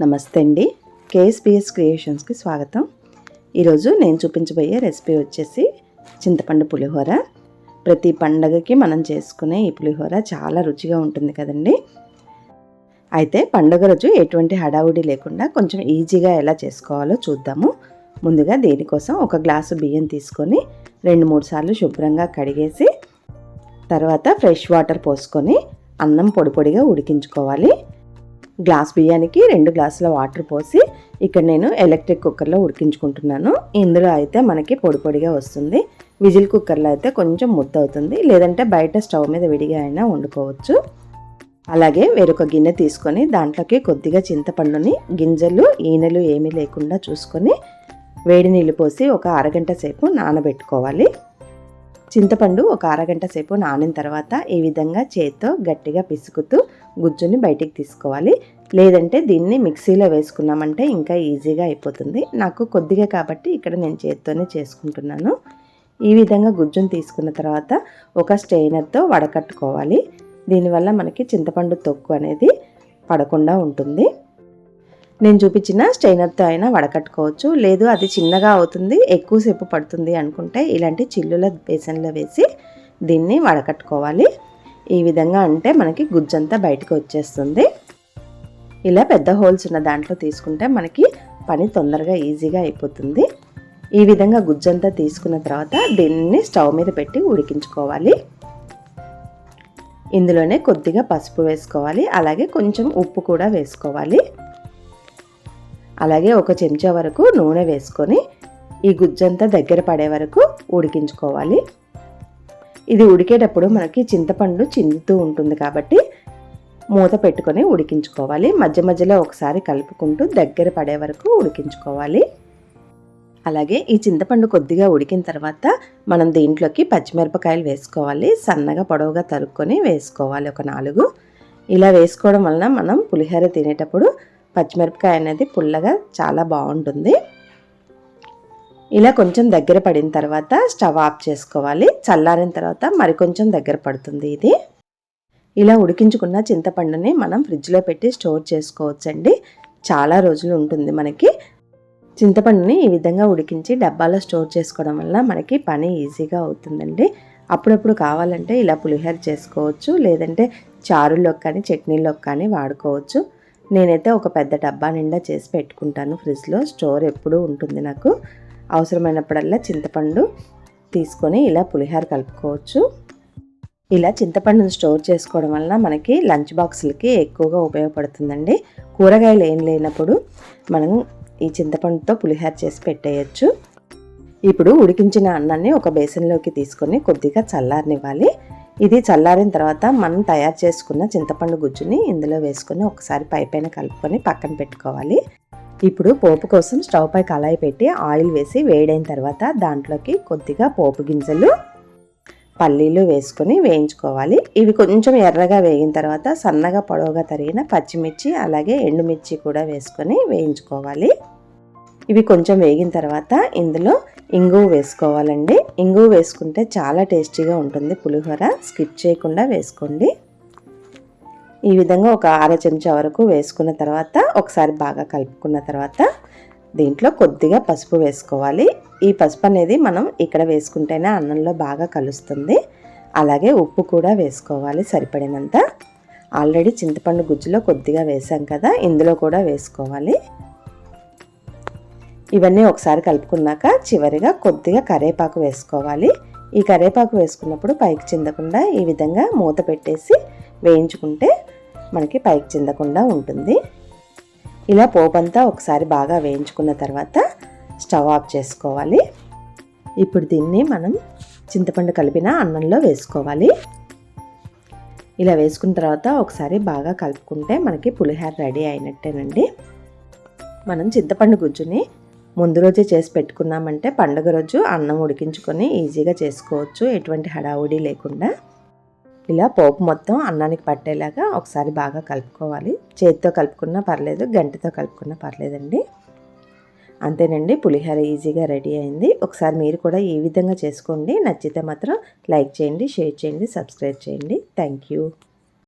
నమస్తే అండి. కేఎస్పిఎస్ క్రియేషన్స్కి స్వాగతం. ఈరోజు నేను చూపించబోయే రెసిపీ వచ్చేసి చింతపండు పులిహోర. ప్రతి పండగకి మనం చేసుకునే ఈ పులిహోర చాలా రుచిగా ఉంటుంది కదండి. అయితే పండగ రోజు ఎటువంటి హడావుడి లేకుండా కొంచెం ఈజీగా ఎలా చేసుకోవాలో చూద్దాము. ముందుగా దీనికోసం ఒక గ్లాసు బియ్యం తీసుకొని రెండు మూడు సార్లు శుభ్రంగా కడిగేసి తర్వాత ఫ్రెష్ వాటర్ పోసుకొని అన్నం పొడి పొడిగా ఉడికించుకోవాలి. గ్లాస్ బియ్యానికి రెండు గ్లాసుల వాటర్ పోసి ఇక్కడ నేను ఎలక్ట్రిక్ కుక్కర్లో ఉడికించుకుంటున్నాను. ఇందులో అయితే మనకి పొడి పొడిగా వస్తుంది. విజిల్ కుక్కర్లో అయితే కొంచెం ముద్ద అవుతుంది లేదంటే బయట స్టవ్ మీద విడిగా అయినా వండుకోవచ్చు. అలాగే వేరొక గిన్నె తీసుకొని దాంట్లోకి కొద్దిగా చింతపండుని గింజలు ఈనెలు ఏమీ లేకుండా చూసుకొని వేడి నీళ్ళు పోసి ఒక అరగంట సేపు నానబెట్టుకోవాలి. చింతపండు ఒక అరగంట సేపు నానిన తర్వాత ఈ విధంగా చేత్తో గట్టిగా పిసుకుతూ గుజ్జుని బయటికి తీసుకోవాలి. లేదంటే దీన్ని మిక్సీలో వేసుకున్నామంటే ఇంకా ఈజీగా అయిపోతుంది. నాకు కొద్దిగా కాబట్టి ఇక్కడ నేను చేత్తోనే చేసుకుంటున్నాను. ఈ విధంగా గుజ్జును తీసుకున్న తర్వాత ఒక స్టెయినర్తో వడకట్టుకోవాలి. దీనివల్ల మనకి చింతపండు తొక్కు అనేది పడకుండా ఉంటుంది. నేను చూపించిన స్టైనర్తో అయినా వడకట్టుకోవచ్చు. లేదు అది చిన్నగా అవుతుంది ఎక్కువసేపు పడుతుంది అనుకుంటే ఇలాంటి చిల్లుల బేసన్లో వేసి దీన్ని వడకట్టుకోవాలి. ఈ విధంగా అంటే మనకి గుజ్జంతా బయటకు వచ్చేస్తుంది. ఇలా పెద్ద హోల్స్ ఉన్న దాంట్లో తీసుకుంటే మనకి పని తొందరగా ఈజీగా అయిపోతుంది. ఈ విధంగా గుజ్జంతా తీసుకున్న తర్వాత దీన్ని స్టవ్ మీద పెట్టి ఉడికించుకోవాలి. ఇందులోనే కొద్దిగా పసుపు వేసుకోవాలి. అలాగే కొంచెం ఉప్పు కూడా వేసుకోవాలి. అలాగే ఒక చెంచా వరకు నూనె వేసుకొని ఈ గుజ్జంతా దగ్గర పడే వరకు ఉడికించుకోవాలి. ఇది ఉడికేటప్పుడు మనకి చింతపండు చిందుతూ ఉంటుంది కాబట్టి మూత పెట్టుకొని ఉడికించుకోవాలి. మధ్య మధ్యలో ఒకసారి కలుపుకుంటూ దగ్గర పడే వరకు ఉడికించుకోవాలి. అలాగే ఈ చింతపండు కొద్దిగా ఉడికిన తర్వాత మనం దీంట్లోకి పచ్చిమిరపకాయలు వేసుకోవాలి. సన్నగా పొడవుగా తరుక్కొని వేసుకోవాలి ఒక నాలుగు. ఇలా వేసుకోవడం వలన మనం పులిహోర తినేటప్పుడు పచ్చిమిరపకాయ అనేది పుల్లగా చాలా బాగుంటుంది. ఇలా కొంచెం దగ్గర పడిన తర్వాత స్టవ్ ఆఫ్ చేసుకోవాలి. చల్లారిన తర్వాత మరికొంచెం దగ్గర పడుతుంది ఇది. ఇలా ఉడికించుకున్న చింతపండుని మనం ఫ్రిడ్జ్లో పెట్టి స్టోర్ చేసుకోవచ్చండి. చాలా రోజులు ఉంటుంది మనకి. చింతపండుని ఈ విధంగా ఉడికించి డబ్బాలో స్టోర్ చేసుకోవడం వల్ల మనకి పని ఈజీగా అవుతుందండి. అప్పుడప్పుడు కావాలంటే ఇలా పులిహోర చేసుకోవచ్చు. లేదంటే చారుల్లోకి కానీ చట్నీలోకి కానీ వాడుకోవచ్చు. నేనైతే ఒక పెద్ద డబ్బా నిండా చేసి పెట్టుకుంటాను ఫ్రిడ్జ్లో. స్టోర్ ఎప్పుడూ ఉంటుంది నాకు. అవసరమైనప్పుడల్లా చింతపండు తీసుకొని ఇలా పులిహోర కలుపుకోవచ్చు. ఇలా చింతపండును స్టోర్ చేసుకోవడం వలన మనకి లంచ్ బాక్సులకి ఎక్కువగా ఉపయోగపడుతుందండి. కూరగాయలు ఏం లేనప్పుడు మనం ఈ చింతపండుతో పులిహోర చేసి పెట్టేయచ్చు. ఇప్పుడు ఉడికించిన అన్నాన్ని ఒక బేసన్లోకి తీసుకొని కొద్దిగా చల్లారనివ్వాలి. ఇది చల్లారిన తర్వాత మనం తయారు చేసుకున్న చింతపండు గుజ్జుని ఇందులో వేసుకొని ఒకసారి పై పైన కలుపుకొని పక్కన పెట్టుకోవాలి. ఇప్పుడు పోపు కోసం స్టవ్ పై కళాయి పెట్టి ఆయిల్ వేసి వేడైన తర్వాత దాంట్లోకి కొద్దిగా పోపు గింజలు పల్లీలు వేసుకొని వేయించుకోవాలి. ఇవి కొంచెం ఎర్రగా వేగిన తర్వాత సన్నగా పొడవుగా తరిగిన పచ్చిమిర్చి అలాగే ఎండుమిర్చి కూడా వేసుకొని వేయించుకోవాలి. ఇవి కొంచెం వేగిన తర్వాత ఇందులో ఇంగువ వేసుకోవాలండి. ఇంగువ వేసుకుంటే చాలా టేస్టీగా ఉంటుంది. పులిహోర స్కిప్ చేయకుండా వేసుకోండి. ఈ విధంగా ఒక అర చెంచా వరకు వేసుకున్న తర్వాత ఒకసారి బాగా కలుపుకున్న తర్వాత దీంట్లో కొద్దిగా పసుపు వేసుకోవాలి. ఈ పసుపు అనేది మనం ఇక్కడ వేసుకుంటేనే అన్నంలో బాగా కలుస్తుంది. అలాగే ఉప్పు కూడా వేసుకోవాలి సరిపడినంత. ఆల్రెడీ చింతపండు గుజ్జులో కొద్దిగా వేసాం కదా ఇందులో కూడా వేసుకోవాలి. ఇవన్నీ ఒకసారి కలుపుకున్నాక చివరిగా కొద్దిగా కరేపాకు వేసుకోవాలి. ఈ కరేపాకు వేసుకున్నప్పుడు పైకి చిందకుండా ఈ విధంగా మూత పెట్టేసి వేయించుకుంటే మనకి పైకి చిందకుండా ఉంటుంది. ఇలా పోపంతా ఒకసారి బాగా వేయించుకున్న తర్వాత స్టవ్ ఆఫ్ చేసుకోవాలి. ఇప్పుడు దీన్ని మనం చింతపండు కలిపిన అన్నంలో వేసుకోవాలి. ఇలా వేసుకున్న తర్వాత ఒకసారి బాగా కలుపుకుంటే మనకి పులిహోర రెడీ అయినట్టేనండి. మనం చింతపండు గుజ్జుని ముందు రోజే చేసి పెట్టుకున్నామంటే పండుగ రోజు అన్నం ఉడికించుకొని ఈజీగా చేసుకోవచ్చు ఎటువంటి హడావుడి లేకుండా. ఇలా పోపు మొత్తం అన్నానికి పట్టేలాగా ఒకసారి బాగా కలుపుకోవాలి. చేతితో కలుపుకున్నా పర్లేదు గంటతో కలుపుకున్నా పర్లేదండి. అంతేనండి పులిహోర ఈజీగా రెడీ అయింది. ఒకసారి మీరు కూడా ఈ విధంగా చేసుకోండి. నచ్చితే మాత్రం లైక్ చేయండి షేర్ చేయండి సబ్స్క్రైబ్ చేయండి. Thank you.